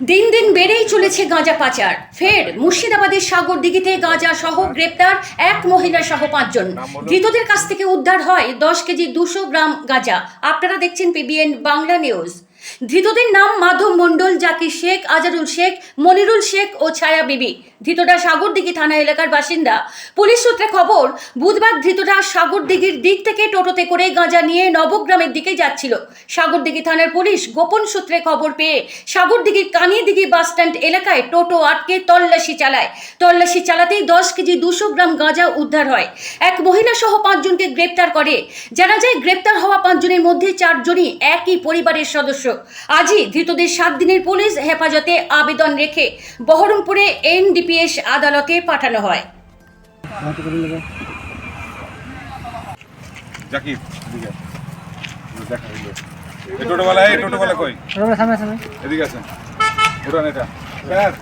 দিন দিন বেড়েই চলেছে গাঁজা পাচার। ফের মুর্শিদাবাদের সাগর দিঘিতে গাঁজা সহ গ্রেপ্তার এক মহিলা সহ পাঁচজন। ধৃতদের কাছ থেকে উদ্ধার হয় দশ কেজি দুশো গ্রাম গাঁজা। আপনারা দেখছেন পিবিএন বাংলা নিউজ। ধৃতদের নাম মাধব মণ্ডল, জাকির শেখ আজারুল শেখ, মনিরুল শেখ ও ছায়া বিবি। ধৃতরা সাগরদিঘি থানা এলাকার বাসিন্দা। পুলিশ সূত্রে খবর, বুধবার ধৃতরা সাগরদিঘির দিক থেকে টোটোতে করে গাঁজা নিয়ে নবগ্রামের দিকে যাচ্ছিল। সাগরদিঘি থানার পুলিশ গোপন সূত্রে খবর পেয়ে সাগরদিঘির কানিদিঘি বাসস্ট্যান্ড এলাকায় টোটো আটকে তল্লাশি চালায়। তল্লাশি চালাতেই দশ কেজি দুশো গ্রাম গাঁজা উদ্ধার হয়। এক মহিলা সহ পাঁচজনকে গ্রেপ্তার করে। জানা যায়, গ্রেপ্তার হওয়া পাঁচজনের মধ্যে চারজনই একই পরিবারের সদস্য। আজই ধৃতদের সাত দিনের পুলিশ হেফাজতে আবেদন রেখে বহরমপুরে এনডিপিএস আদালতে পাঠানো হয়। জাকির এদিকে দেখা হইল। টোটোওয়ালা এই টোটোওয়ালা কই? সামনে সামনে। এদিকে আছেন ওটা এটা স্যার